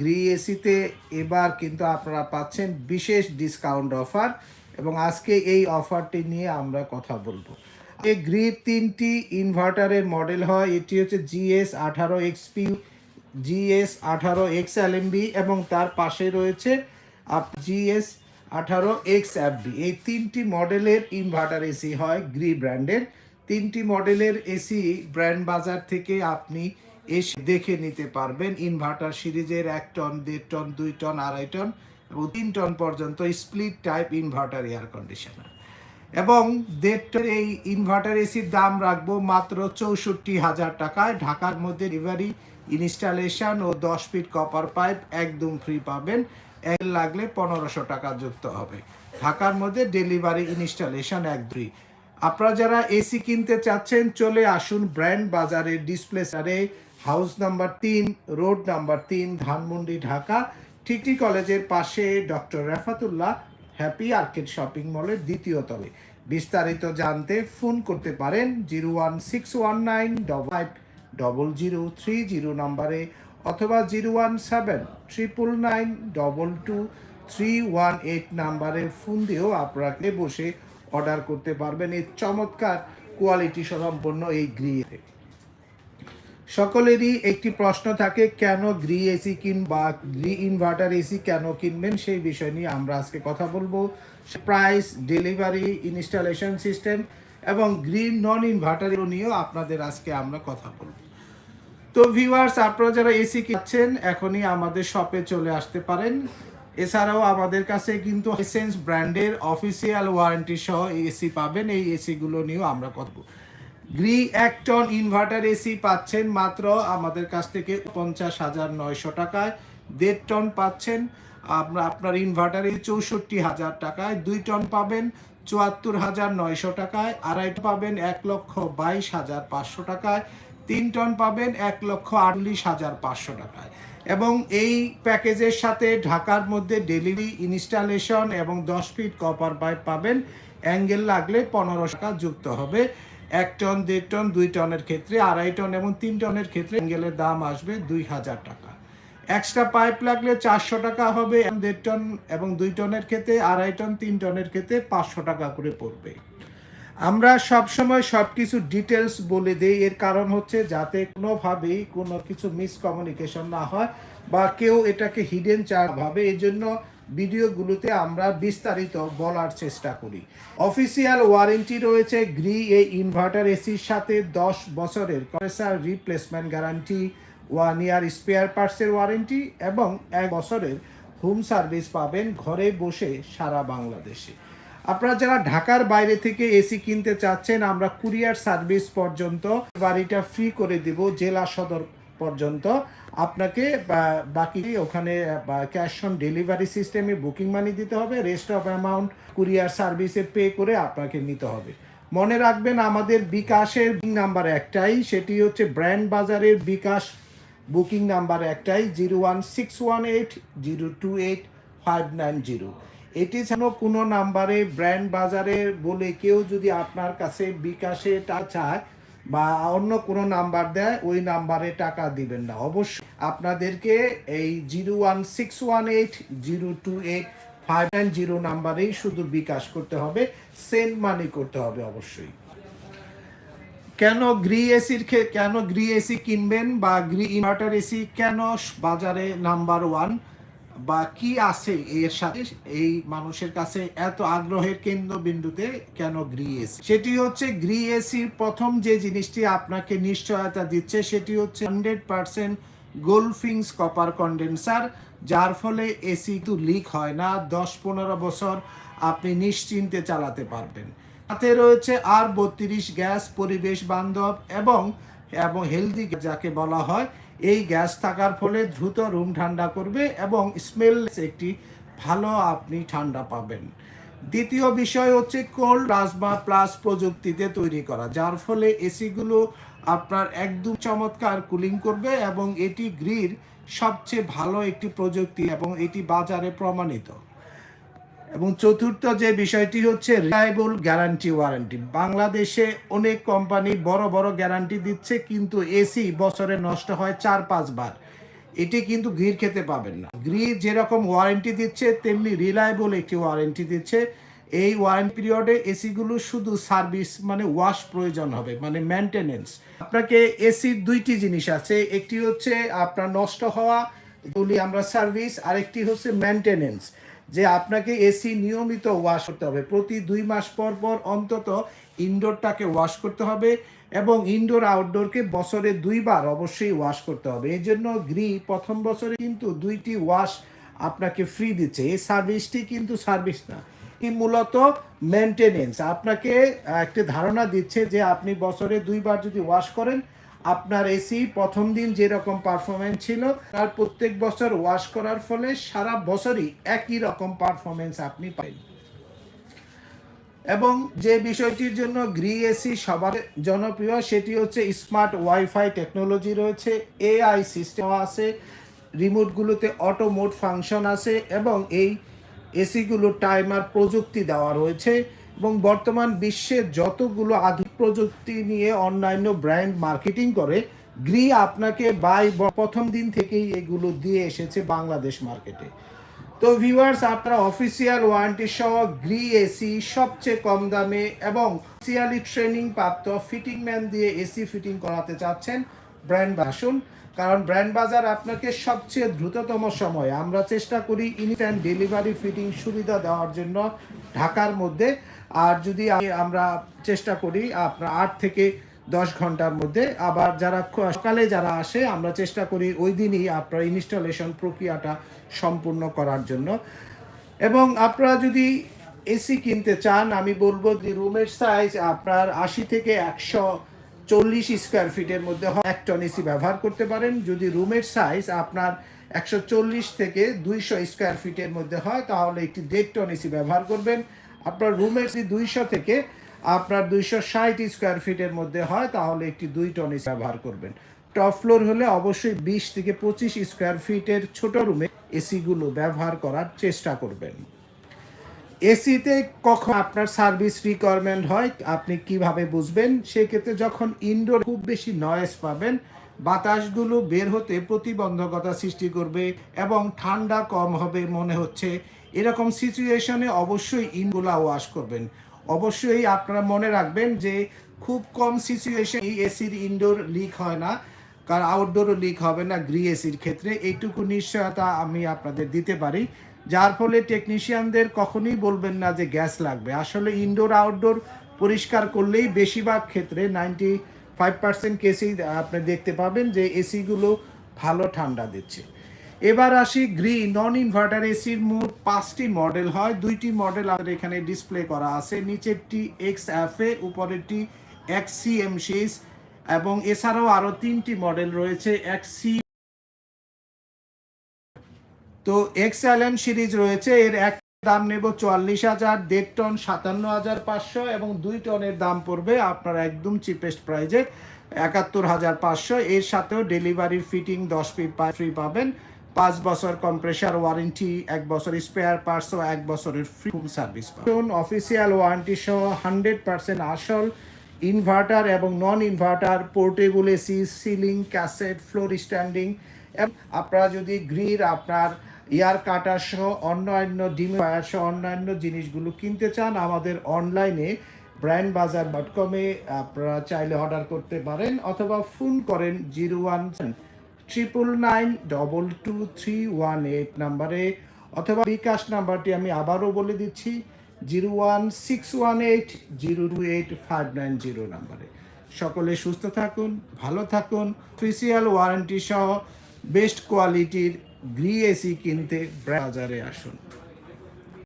Gree এসিতে এবার কিন্তু আপনারা পাচ্ছেন বিশেষ ডিসকাউন্ট অফার এবং আজকে এই অফারটি নিয়ে আমরা কথা বলব। এই গ্রি তিনটি ইনভার্টারের মডেল হয়, এটি হচ্ছে জিএস আঠারো এক্সপি জিএস আঠারো এক্স এলএমবি এবং তার পাশে রয়েছে জিএস আঠারো এক্স এফবি এই তিনটি মডেলের ইনভার্টার এসি হয় গ্রি ব্র্যান্ডের তিনটি মডেলের এসি ব্র্যান্ড বাজার থেকে আপনি এসে দেখে নিতে পারবেন ইনভার্টার সিরিজের এক টন দেড় টন দুই টন আড়াই টন এবং তিন টন পর্যন্ত split type inverter air conditioner এবং দেড় টন এই ইনভার্টার এসির দাম রাখব মাত্র চৌষট্টি হাজার টাকায়। ঢাকার মধ্যে ডেলিভারি ইনস্টলেশন ও দশ ফিট কপার পাইপ একদম ফ্রি পাবেন। এর লাগলে পনেরোশো টাকা যুক্ত হবে। ঢাকার মধ্যে ডেলিভারি ইনস্টলেশন এক দুই। আপনারা যারা এসি কিনতে চাচ্ছেন, চলে আসুন ব্র্যান্ড বাজারের ডিসপ্লে সারে হাউস নাম্বার তিন, রোড নাম্বার তিন, ধানমন্ডি, ঢাকা। ঠিকটি কলেজের পাশে doctor Refatullah happy arcade shopping মলের দ্বিতীয় তলে। বিস্তারিত জানতে ফোন করতে পারেন zero one six one nine double double zero three zero নাম্বারে অথবা zero one seven triple nine double two three one eight নাম্বারে ফোন দিয়েও আপনাকে বসে অর্ডার করতে পারবেন। এই চমৎকার কোয়ালিটি সম্পন্ন এই গ্রিয়ে সকলেরই একটি প্রশ্ন থাকে, কেন গ্রি এসি কিন বা গ্রি ইনভার্টার এসি কেন কিনবেন? সেই বিষয় নিয়ে আমরা আজকে কথা বলব। প্রাইস ডেলিভারি ইনস্টলেশন সিস্টেম এবং গ্রিন নন ইনভার্টার নিয়েও আপনাদের আজকে আমরা কথা বলব। তো ভিউয়ার্স আপনারা যারা এসি কিনছেন, এখনই আমাদের শপে চলে আসতে পারেন। এছাড়াও আমাদের কাছে কিন্তু এসেন্স ব্র্যান্ডের অফিসিয়াল ওয়ারেন্টি সহ এসি পাবেন। এই এসিগুলো নিয়েও আমরা কথা গ্রি এক টন ইনভার্টার এসি পাচ্ছেন মাত্র আমাদের কাছ থেকে পঞ্চাশ হাজার নয়শো টাকায়। দেড় টন পাচ্ছেন আপনার আপনার ইনভার্টারে চৌষট্টি হাজার টাকায়। দুই টন পাবেন চুয়াত্তর হাজার নয়শো টাকায়। আড়াই পাবেন এক লক্ষ বাইশ হাজার পাঁচশো টাকায়। তিন টন পাবেন এক লক্ষ আটচল্লিশ হাজার পাঁচশো টাকায়। এবং এই প্যাকেজের সাথে ঢাকার মধ্যে ডেলিভারি, ইনস্টলেশন এবং দশ ফিট কপার পাইপ পাবেন। অ্যাঙ্গেল লাগলে পনেরো টাকা যুক্ত হবে। এক টন, দেড় টন, দুই টনের ক্ষেত্রে, আড়াই টন এবং তিন টনের ক্ষেত্রে অ্যাঙ্গেলের দাম আসবে দুই হাজার টাকা। এক্সট্রা পাইপ লাগলে চারশো টাকা হবে দেড় টন এবং দুই টনের ক্ষেত্রে আড়াই টন, তিন টনের ক্ষেত্রে পাঁচশো টাকা করে পড়বে। আমরা সবসময় সব কিছু ডিটেলস বলে দিই, এর কারণ হচ্ছে যাতে কোনোভাবেই কোনো কিছু মিসকমিউনিকেশন না হয় বা কেউ এটাকে হিডেন চার ভাবে। এই জন্য ভিডিওগুলোতে আমরা বিস্তারিত বলার চেষ্টা করি। অফিসিয়াল ওয়ারেন্টি রয়েছে গ্রি এই ইনভার্টার এসির সাথে দশ বছরের compressor replacement guarantee one year spare পার্টসের warranty এবং এক বছরের হোম সার্ভিস পাবেন ঘরে বসে সারা বাংলাদেশে। আপনারা যারা ঢাকার বাইরে থেকে এসি কিনতে চাচ্ছেন, আমরা কুরিয়ার সার্ভিস পর্যন্ত বাড়িটা ফ্রি করে দিব জেলা সদর পর্যন্ত আপনাকে বাকি ওখানে ক্যাশ অন ডেলিভারি সিস্টেমে বুকিং মানি দিতে হবে রেস্ট অফ অ্যামাউন্ট কুরিয়ার সার্ভিসে পে করে আপনাকে নিতে হবে। মনে রাখবেন আমাদের বিকাশের নাম্বার একটাই, সেটি হচ্ছে ব্র্যান্ড বাজারের বিকাশ বুকিং নাম্বার একটাই zero one six one eight zero two eight five nine zero এটি যেন কোনো নাম্বারে ব্র্যান্ড বাজারে বলে কেউ যদি আপনার কাছে বিকাশে টাকা চায় বা অন্য কোনো নাম্বার দেয়, ওই নাম্বারে টাকা দিবেন না। অবশ্যই আপনাদেরকে এই zero one six one eight zero two eight five nine zero নাম্বারেই শুধু বিকাশ করতে হবে, সেন্ড মানি করতে হবে অবশ্যই। কেন গ্রি এসির কেন গ্রি এসি কিনবেন বা গ্রি ইনভার্টার এসি, কেন বাজারে নাম্বার ওয়ান? বা কি আছে এর সাথে এই মানুষের কাছে এত আগ্রহের কেন্দ্রবিন্দুতে কেন গ্রি এসি? সেটি হচ্ছে গ্রি এসির প্রথম যে জিনিসটি আপনাকে নিশ্চয়তা দিচ্ছে সেটি হচ্ছে হান্ড্রেড পার্সেন্ট গোলফিংস কপার কন্ডেন্সার, যার ফলে এসি তো লিক হয় না। দশ পনেরো বছর আপনি নিশ্চিন্তে চালাতে পারবেন। তাতে রয়েছে আর বত্রিশ গ্যাস পরিবেশ বান্ধব এবং এবং হেলদি যাকে বলা হয় এই গ্যাস থাকার ফলে দ্রুত রুম ঠান্ডা করবে এবং স্মেল একটি ভালো আপনি ঠান্ডা পাবেন। দ্বিতীয় বিষয় হচ্ছে কোল্ড প্লাজমা প্লাস প্রযুক্তিতে তৈরি করা, যার ফলে এসিগুলো আপনার একদম চমৎকার কুলিং করবে এবং এটি গ্রির সবচেয়ে ভালো একটি প্রযুক্তি এবং এটি বাজারে প্রমাণিত। এবং চতুর্থ যে বিষয়টি হচ্ছে রিলায়েবল গ্যারান্টি ওয়ারেন্টি বাংলাদেশে অনেক কোম্পানি বড় বড় গ্যারান্টি দিচ্ছে, কিন্তু এসি বছরে নষ্ট হয় চার পাঁচবার এটি কিন্তু গ্রির খেতে পাবেন না। গ্রি যেরকম ওয়ারেন্টি দিচ্ছে, তেমনি রিলায়েবল একটি ওয়ারেন্টি দিচ্ছে। এই ওয়ারেন্টি পিরিয়ডে এসিগুলো শুধু সার্ভিস মানে ওয়াশ প্রয়োজন হবে মানে মেনটেনেন্স আপনাকে এসির দুইটি জিনিস আছে, একটি হচ্ছে আপনার নষ্ট হওয়া এগুলি আমরা সার্ভিস আরেকটি হচ্ছে মেনটেনেন্স যে আপনাকে এসি নিয়মিত ওয়াশ করতে হবে। প্রতি দুই মাস পর পর অন্তত ইনডোরটাকে ওয়াশ করতে হবে এবং ইনডোর আউটডোরকে বছরে দুইবার অবশ্যই ওয়াশ করতে হবে। এই জন্য গ্রি প্রথম বছরে কিন্তু দুইটি ওয়াশ আপনাকে ফ্রি দিচ্ছে। এই সার্ভিসটি কিন্তু সার্ভিস না মূলত মেনটেনেন্স আপনাকে একটি ধারণা দিচ্ছে যে আপনি বছরে দুইবার যদি ওয়াশ করেন আপনার এসি প্রথম দিন যেরকম পারফরমেন্স ছিল, তার প্রত্যেক বছর ওয়াশ করার ফলে সারা বছরই একই রকম পারফরমেন্স আপনি পাবেন। এবং যে বিষয়টির জন্য গ্রি এসি সবার জনপ্রিয়, সেটি হচ্ছে স্মার্ট ওয়াইফাই টেকনোলজি রয়েছে এআই সিস্টেম আছে রিমোটগুলোতে অটো মোড ফাংশন আছে, এবং এই এসিগুলো টাইমার প্রযুক্তি দেওয়া রয়েছে। এবং বর্তমান বিশ্বের যতগুলো আধুনিক প্রযুক্তি নিয়ে অন্যান্য ব্র্যান্ড মার্কেটিং করে গ্রি আপনাকে বাই প্রথম দিন থেকেই এগুলো দিয়ে এসেছে বাংলাদেশ মার্কেটে। তো ভিউয়ার্স আপনারা অফিসিয়াল ওয়ারেন্টি সহ গ্রি এসি সবচেয়ে কম দামে এবং অফিসিয়ালি ট্রেনিং প্রাপ্ত ফিটিং ম্যান দিয়ে এসি ফিটিং করাতে চাচ্ছেন ব্র্যান্ড আসুন। কারণ ব্র্যান্ড বাজার আপনাকে সবচেয়ে দ্রুততম সময়। আমরা চেষ্টা করি ইনস্ট্যান্ট ডেলিভারি ফিটিং সুবিধা দেওয়ার জন্য ঢাকার মধ্যে। আর যদি আমি- আমরা চেষ্টা করি আপনার আট থেকে দশ ঘণ্টার মধ্যে। আবার যারা সকালে যারা আসে, আমরা চেষ্টা করি ওই দিনই আপনার ইনস্টলেশন প্রক্রিয়াটা সম্পূর্ণ করার জন্য। এবং আপনারা যদি এসি কিনতে চান, আমি বলব যে রুমের সাইজ আপনার আশি থেকে একশো চল্লিশ স্কোয়ার ফিটের মধ্যে এক টন এসি ব্যবহার করতে পারেন। যদি রুমের সাইজ আপনার একশো চল্লিশ থেকে দুইশো স্কোয়ার ফিটের মধ্যে হয়, তাহলে একটি দেড় টন এসি ব্যবহার করবেন। আপনার রুমের যদি দুইশো থেকে আপনার দুইশো ষাট স্কোয়ার ফিটের মধ্যে হয়, তাহলে একটি দুই টন এসি ব্যবহার করবেন। টপ ফ্লোর হলে অবশ্যই বিশ থেকে পঁচিশ স্কোয়ার ফিটের ছোট রুমে এসিগুলো ব্যবহার করার চেষ্টা করবেন। এসিতে কখন আপনার সার্ভিস রিকোয়ারমেন্ট হয়, আপনি কীভাবে বুঝবেন? সেক্ষেত্রে যখন ইনডোর খুব বেশি নয়েজ পাবেন, বাতাসগুলো বের হতে প্রতিবন্ধকতা সৃষ্টি করবে এবং ঠান্ডা কম হবে মনে হচ্ছে। এরকম সিচুয়েশনে অবশ্যই ইনগুলা ওয়াশ করবেন। অবশ্যই আপনারা মনে রাখবেন যে খুব কম সিচুয়েশন এই এসির ইনডোর লিক হয় না, কারণ আউটডোরও লিক হবে না গ্রি এসির ক্ষেত্রে। এইটুকু নিশ্চয়তা আমি আপনাদের দিতে পারি। যার ফলে টেকনিশিয়ানদের কখনোই বলবেন না যে গ্যাস লাগবে। আসলে ইনডোর আউটডোর পরিষ্কার করলেই বেশিরভাগ ক্ষেত্রে নাইনটি ফাইভ পার্সেন্ট কেসেই আপনি দেখতে পাবেন যে এসিগুলো ভালো ঠান্ডা দিচ্ছে। এবার আসি গ্রি নন ইনভার্টার এসির মোট পাঁচটি মডেল হয়। দুইটি মডেল আমাদের এখানে ডিসপ্লে করা আছে। নিচেরটি এক্স এফ এ, উপরেরটি এক্স সি এম সিস এবং এছাড়াও আরও তিনটি মডেল রয়েছে। এক্স সি তো এক্স এম সিরিজ রয়েছে। এর এক দাম নেব চুয়াল্লিশ হাজার, দেড় টন সাতান্ন হাজার পাঁচশো এবং দুই টনের দাম পড়বে আপনার একদম চিপেস্ট প্রাইজে একাত্তর হাজার পাঁচশো। এর সাথেও ডেলিভারির ফিটিং দশ ফিট ফ্রি পাবেন। পাঁচ বছর কম্প্রেসার ওয়ারেন্টি, এক বছর স্পেয়ার পার্টস ও এক বছরের ফ্রি হোম সার্ভিস পাবেন। অফিসিয়াল ওয়ারেন্টি সহ হান্ড্রেড পার্সেন্ট আসল ইনভার্টার এবং non inverter portable AC ceiling cassette floor standing আপনারা যদি গ্রির আপনার এয়ার কাটার সহ অন্যান্য ডিমার সহ অন্যান্য জিনিসগুলো কিনতে চান আমাদের অনলাইনে ব্র্যান্ড বাজার ডট কমে আপনারা চাইলে অর্ডার করতে পারেন অথবা ফোন করেন zero one triple nine double two three one eight নাম্বারে অথবা বিকাশ নাম্বারটি আমি আবারও বলে দিচ্ছি zero one six one eight zero two eight five nine zero নাম্বারে। সকলে সুস্থ থাকুন, ভালো থাকুন, অফিসিয়াল ওয়ারেন্টি সহ বেস্ট কোয়ালিটির গ্রি এসি কিনতে বাজারে আসুন।